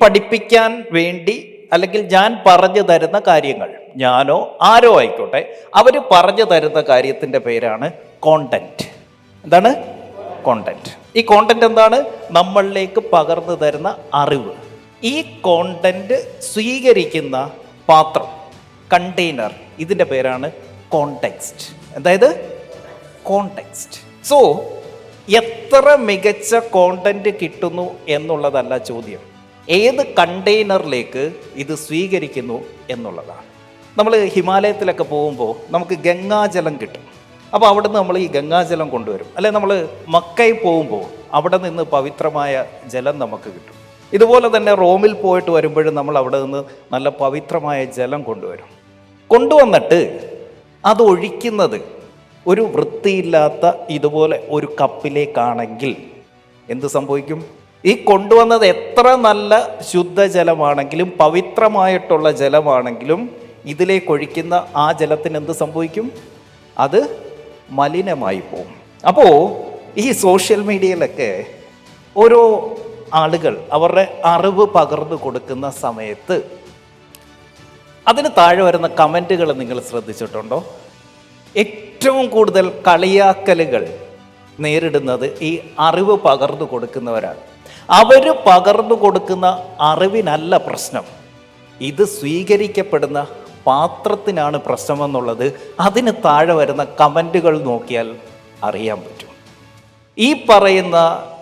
പഠിപ്പിക്കാൻ വേണ്ടി അല്ലെങ്കിൽ ഞാൻ പറഞ്ഞു തരുന്ന കാര്യങ്ങൾ ഞാനോ ആരോ ആയിക്കോട്ടെ അവർ പറഞ്ഞു തരുന്ന കാര്യത്തിന്റെ പേരാണ് കോണ്ടന്റ് എന്താണ്? കോണ്ടന്റ് ഈ കോണ്ടന്റ് എന്താണ്? നമ്മളിലേക്ക് പകർന്നു തരുന്ന അറിവ്. ഈ കോണ്ടന്റ് സ്വീകരിക്കുന്ന പാത്രം കണ്ടെയ്നർ ഇതിന്റെ പേരാണ് കോണ്ടെക്സ്റ്റ് അതായത് കോണ്ടെക്സ്റ്റ് സോ എത്ര മികച്ച കോണ്ടന്റ് കിട്ടുന്നു എന്നുള്ളതല്ല ചോദ്യം. ഏത് കണ്ടെയ്നറിലേക്ക് ഇത് സ്വീകരിക്കുന്നു എന്നുള്ളതാണ്. നമ്മൾ ഹിമാലയത്തിലൊക്കെ പോകുമ്പോൾ നമുക്ക് ഗംഗാജലം കിട്ടും. അപ്പോൾ അവിടെ നിന്ന് നമ്മൾ ഈ ഗംഗാജലം കൊണ്ടുവരും. അല്ലെ നമ്മൾ മക്കയിൽ പോകുമ്പോൾ അവിടെ നിന്ന് പവിത്രമായ ജലം നമുക്ക് കിട്ടും. ഇതുപോലെ തന്നെ റോമിൽ പോയിട്ട് വരുമ്പോഴും നമ്മൾ അവിടെ നിന്ന് നല്ല പവിത്രമായ ജലം കൊണ്ടുവരും. കൊണ്ടുവന്നിട്ട് അത് ഒഴിക്കുന്നത് ഒരു വൃത്തിയില്ലാത്ത ഇതുപോലെ ഒരു കപ്പിലേക്കാണെങ്കിൽ എന്ത് സംഭവിക്കും? ഈ കൊണ്ടുവന്നത് എത്ര നല്ല ശുദ്ധജലമാണെങ്കിലും പവിത്രമായിട്ടുള്ള ജലമാണെങ്കിലും ഇതിലേക്ക് ഒഴിക്കുന്ന ആ ജലത്തിന് എന്ത് സംഭവിക്കും? അത് മലിനമായി പോകും. അപ്പോൾ ഈ സോഷ്യൽ മീഡിയയിലൊക്കെ ഓരോ ആളുകൾ അവരുടെ അറിവ് പകർന്നു കൊടുക്കുന്ന സമയത്ത് അതിന് താഴെ വരുന്ന കമന്റുകൾ നിങ്ങൾ ശ്രദ്ധിച്ചിട്ടുണ്ടോ? ഏറ്റവും കൂടുതൽ കളിയാക്കലുകൾ നേരിടുന്നത് ഈ അറിവ് പകർന്നു കൊടുക്കുന്നവരാണ്. അവർ പകർന്നു കൊടുക്കുന്ന അറിവിനല്ല പ്രശ്നം. ഇത് സ്വീകരിക്കപ്പെടുന്ന പാത്രത്തിനാണ് പ്രശ്നമെന്നുള്ളത് അതിന് താഴെ വരുന്ന കമന്റുകൾ നോക്കിയാൽ അറിയാൻ പറ്റും. ഈ പറയുന്ന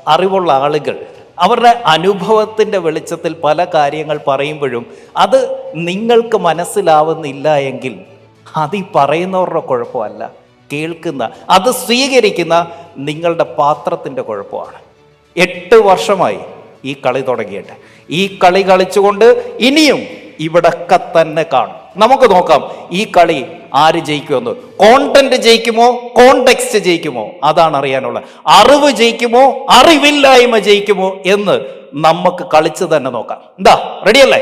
അറിവുള്ള ആളുകൾ അവരുടെ അനുഭവത്തിന്റെ വെളിച്ചത്തിൽ പല കാര്യങ്ങൾ പറയുമ്പോഴും അത് നിങ്ങൾക്ക് മനസ്സിലാവുന്നില്ല എങ്കിൽ അത് ഈ പറയുന്നവരുടെ കുഴപ്പമല്ല. കേൾക്കുന്ന അത് സ്വീകരിക്കുന്ന നിങ്ങളുടെ പാത്രത്തിന്റെ കുഴപ്പമാണ്. എട്ട് വർഷമായി ഈ കളി തുടങ്ങിയിട്ട്. ഈ കളി കളിച്ചുകൊണ്ട് ഇനിയും ഇവിടൊക്കെ തന്നെ കാണും. നമുക്ക് നോക്കാം ഈ കളി ആര് ജയിക്കുമെന്ന്. കോണ്ടന്റ് ജയിക്കുമോ? കോണ്ടെക്സ്റ്റ് ജയിക്കുമോ? അതാണ് അറിയാനുള്ളത്. അറിവ് ജയിക്കുമോ? അറിവില്ലായ്മ ജയിക്കുമോ എന്ന് നമുക്ക് കളിച്ച് തന്നെ നോക്കാം. എന്താ റെഡിയല്ലേ